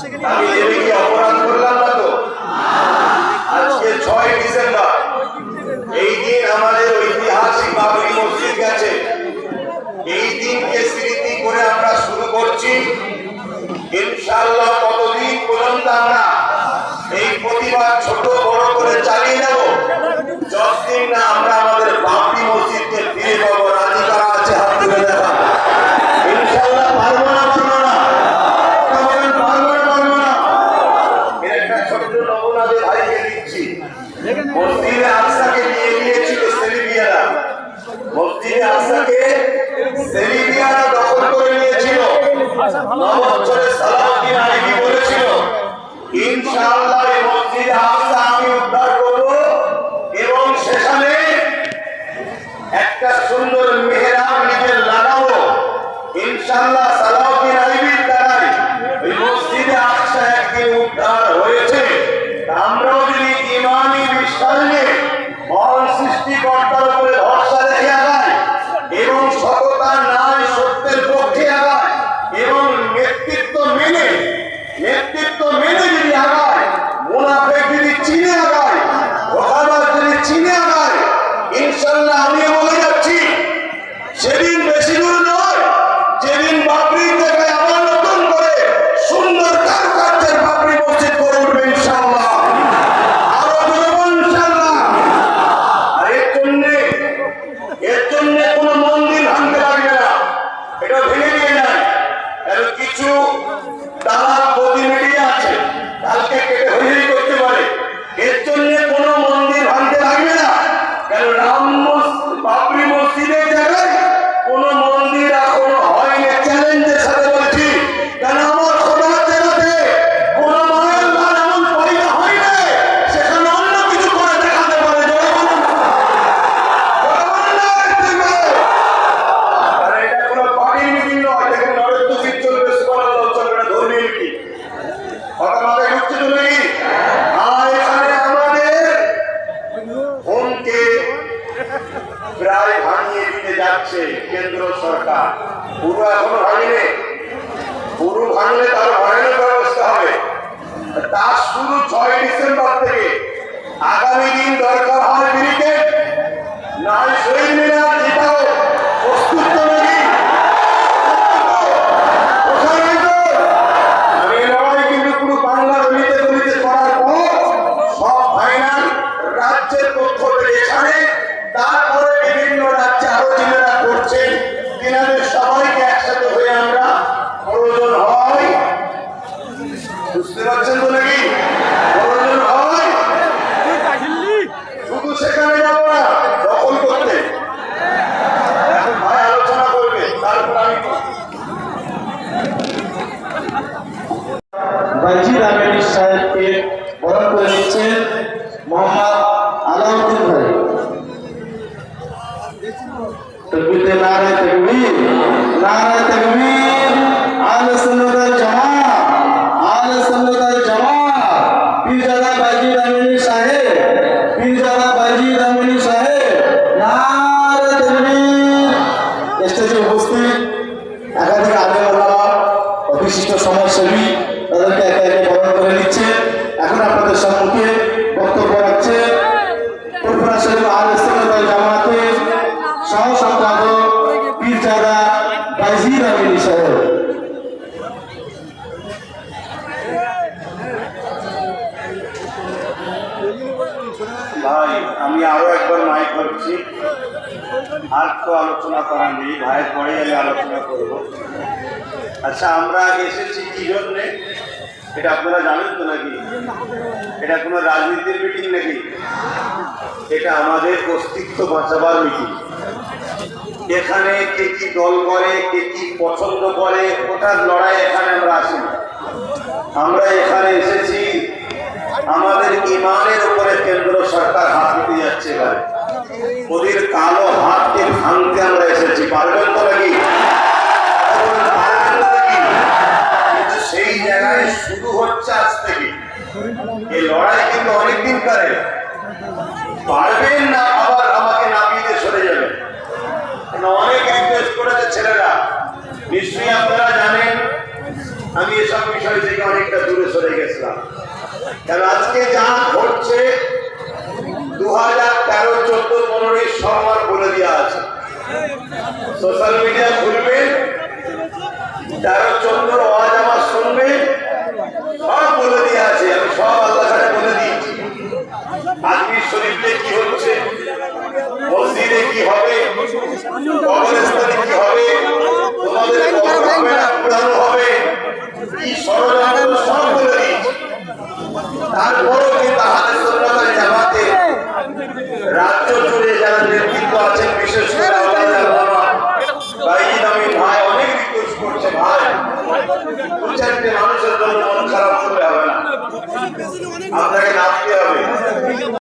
অপরাধ করলাম না তো। আজকে ছয় ডিসেম্বর। এই দিন আমাদের ঐতিহাসিক বাবরি মসজিদ গেছে। এই দিনকে স্মৃতি করে আমরা শুরু করছি। ইনশাআল্লাহ কতদিন পর্যন্ত আমরা এই প্রতিবাদ ছোট বড় করে চালিয়ে যাব দিয়ে ভাইকে দিচ্ছি। মসজিদে আকসাকে নিয়ে গিয়েছিল সেলিবিয়ারা মসজিদে আকসাকে সেলিবিয়ারা দখল করে নিয়েছিল। নববছরে সালাউদ্দিন আইবি বলেছিল, ইনশাআল্লাহ এই মসজিদে আকসা আমি উদ্ধার করব এবং সেখানে একটা সুন্দর মেহরাব নিজে লাগাবো। ইনশাআল্লাহ জন্য প্রায় ভাঙিয়ে দিতে যাচ্ছে কেন্দ্র সরকার। পুরো এখনও ভাঙেনি। পুরো ভাঙলে তার ভয়ানক ব্যবস্থা হবে। তার শুরু ছয় ডিসেম্বর থেকে আগামী দিন দরকার হয় ব্রিকেট নয় শহীদ মিনার যেটাও প্রস্তুত তো নাকি ওখানে তো আমি এই লড়াই কিন্তু পুরো বাংলা গলিতে গলিতে করার পর সব ফাইনাল রাজ্যের পক্ষ থেকে এখানে তারপরে বিভিন্ন রাজ্যে আরও যিনারা করছেন তিনাদের সবাইকে একসাথে হয়ে আমরা প্রয়োজন হয় বুঝতে পারছেন তো নাকি প্রয়োজন হয় শুধু সেখানে যাব না দখল করতে। এখন ভাই আলোচনা করবে তারপর আমি বাজির আমিনী সাহেবকে একাধিক আলেম ওলামা বিশিষ্ট সমাজসেবী, তাদেরকে একে করে নিচ্ছে। এখন আপনাদের সম্মুখে বক্তব্য রাখছে ফুরফুরা শরীফ আল ইসলাম জামাতের সহ সম্পাদক পীরজাদা বাজির আমিনী সাহেব। ভাই, আমি আরও একবার মাইক করছি আর তো আলোচনা করার নেই, ভাইয়ের পরে আমি আলোচনা করব। আচ্ছা আমরা আগে এসেছি কি জন্যে? এটা আপনারা জানেন তো নাকি? এটা কোনো রাজনীতির মিটিং নাকি? এটা আমাদের অস্তিত্ব বাঁচাবার মিটিং এখানে কে কি দল করে, কে কি পছন্দ করে ওটার লড়াই এখানে আমরা আসি আমরা এখানে এসেছি, আমাদের ইমানের উপরে কেন্দ্র সরকার হাত দিতে যাচ্ছে এবারে। ওদের কালো হাতকে ভাঙতে আমরা এসেছি, পারবেন তো নাকি? সেই জায়গায় শুরু হচ্ছে আজ থেকে। এই লড়াই কিন্তু অনেকদিন করে পারবেন না আবার আমাকে নামিয়ে সরে যাবে। অনেক রিকোয়েস্ট করেছে ছেলেরা। নিশ্চয়ই আপনারা জানেন, আমি এসব বিষয় থেকে অনেকটা দূরে সরে গেছিলাম। কারণ আজকে যা ঘটছে দু হাজার তেরো পনেরোই সোমবার বলে দেওয়া আছে। সোশ্যাল মিডিয়া ঘুরবেন যারা চন্দ্র আওয়াজ আমার শুনবে, সব বলে দেওয়া আছে।